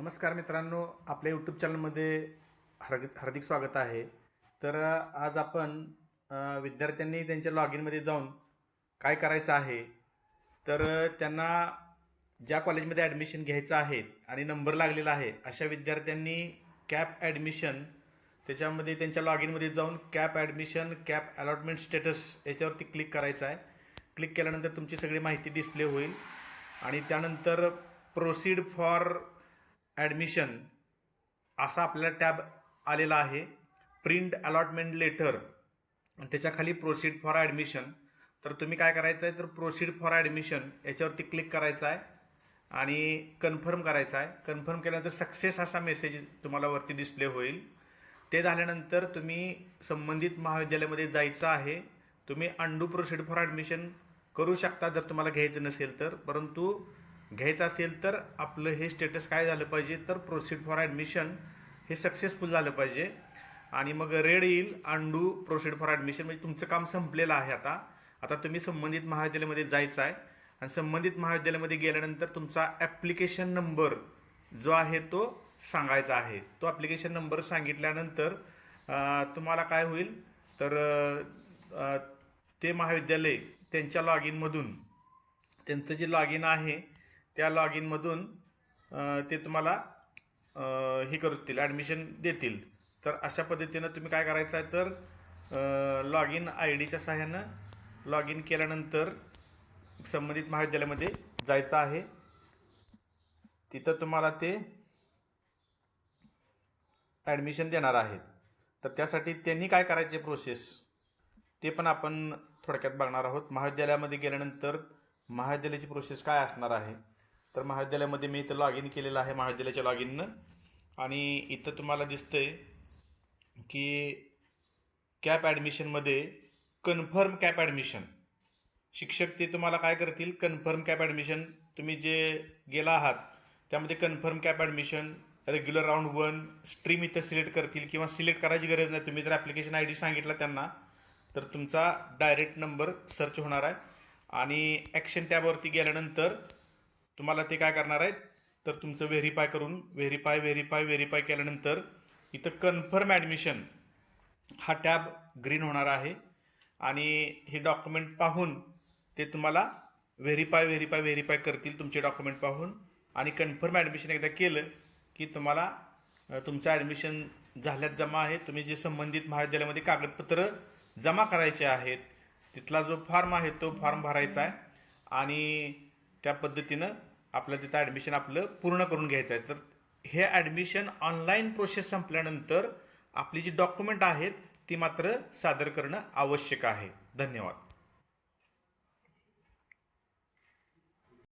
नमस्कार मित्रांनो आपल्या यूट्यूब चॅनलमध्ये हार्दिक हार्दिक स्वागत आहे. तर आज आपण विद्यार्थ्यांनी त्यांच्या लॉग इनमध्ये जाऊन काय करायचं आहे तर त्यांना ज्या कॉलेजमध्ये ॲडमिशन घ्यायचं आहे आणि नंबर लागलेला आहे अशा विद्यार्थ्यांनी कॅप ॲडमिशन त्याच्यामध्ये त्यांच्या लॉग इनमध्ये जाऊन CAP admission CAP allotment status याच्यावरती क्लिक करायचं आहे. क्लिक केल्यानंतर तुमची सगळी माहिती डिस्प्ले होईल. आणि त्यानंतर प्रोसीड फॉर ॲडमिशन असा आपल्याला टॅब आलेला आहे. Print allotment letter. त्याच्याखाली प्रोसीड फॉर ॲडमिशन तर तुम्ही काय करायचं आहे? तर प्रोसीड फॉर ॲडमिशन याच्यावरती क्लिक करायचं आहे. आणि कन्फर्म करायचं आहे. कन्फर्म केल्यानंतर सक्सेस असा मेसेज तुम्हाला वरती डिस्प्ले होईल. ते झाल्यानंतर तुम्ही संबंधित महाविद्यालयामध्ये जायचं आहे. तुम्ही अंडू प्रोसीड फॉर ॲडमिशन करू शकता जर तुम्हाला घ्यायचं नसेल तर. परंतु घ्यायचं असेल तर आपलं हे स्टेटस काय झालं पाहिजे तर प्रोसीड फॉर ॲडमिशन हे सक्सेसफुल झालं पाहिजे. आणि मग रेड येईल अंडू प्रोसीड फॉर ॲडमिशन म्हणजे तुमचं काम संपलेलं आहे आता. आता तुम्ही संबंधित महाविद्यालयामध्ये जायचं आहे. आणि संबंधित महाविद्यालयामध्ये गेल्यानंतर तुमचा ॲप्लिकेशन नंबर जो आहे तो सांगायचा आहे. तो ॲप्लिकेशन नंबर सांगितल्यानंतर तुम्हाला काय होईल? तर ते महाविद्यालय त्यांच्या लॉग इनमधून त्यांचं जे लॉग इन आहे त्या लॉग इनमधून ते तुम्हाला हे करतील ॲडमिशन देतील. तर अशा पद्धतीनं तुम्ही काय करायचं आहे तर लॉग इन आय डीच्या सहाय्यानं लॉग इन केल्यानंतर संबंधित महाविद्यालयामध्ये जायचं आहे. तिथं तुम्हाला ते ॲडमिशन देणार आहेत. तर त्यासाठी त्यांनी काय करायचे प्रोसेस ते पण आपण थोडक्यात बघणार आहोत. महाविद्यालयामध्ये गेल्यानंतर महाविद्यालयाची प्रोसेस काय असणार आहे? तर महाविद्यालयामध्ये मी इथं लॉग इन केलेलं आहे महाविद्यालयाच्या लॉग इननं आणि इथं तुम्हाला दिसतंय की कॅप ॲडमिशनमध्ये कन्फर्म कॅप ॲडमिशन शिक्षक ते तुम्हाला काय करतील? कन्फर्म कॅप ॲडमिशन तुम्ही जे गेला आहात त्यामध्ये confirm CAP admission regular round one stream इथं सिलेक्ट करतील किंवा सिलेक्ट करायची गरज नाही. तुम्ही जर ॲप्लिकेशन आय डी सांगितला त्यांना तर तुमचा डायरेक्ट नंबर सर्च होणार आहे. आणि ॲक्शन टॅबवरती गेल्यानंतर तुम्हाला ते काय करणार आहेत? तर तुमचं व्हेरीफाय करून व्हेरीफाय व्हेरीफाय व्हेरीफाय केल्यानंतर इथं कन्फर्म ॲडमिशन हा टॅब ग्रीन होणार आहे. आणि हे डॉक्युमेंट पाहून ते तुम्हाला व्हेरीफाय व्हेरीफाय व्हेरीफाय करतील तुमचे डॉक्युमेंट पाहून. आणि कन्फर्म ॲडमिशन एकदा केलं की तुम्हाला तुमचं ॲडमिशन झाल्यात जमा आहे. तुम्ही जे संबंधित महाविद्यालयामध्ये कागदपत्र जमा करायचे आहेत तिथला जो फॉर्म आहे तो फॉर्म भरायचा आहे. आणि त्या पद्धतीनं आपलं तिथं ॲडमिशन आपलं पूर्ण करून घ्यायचं आहे. तर हे ॲडमिशन ऑनलाईन प्रोसेस संपल्यानंतर आपली जी डॉक्युमेंट आहेत ती मात्र सादर करणं आवश्यक आहे. धन्यवाद.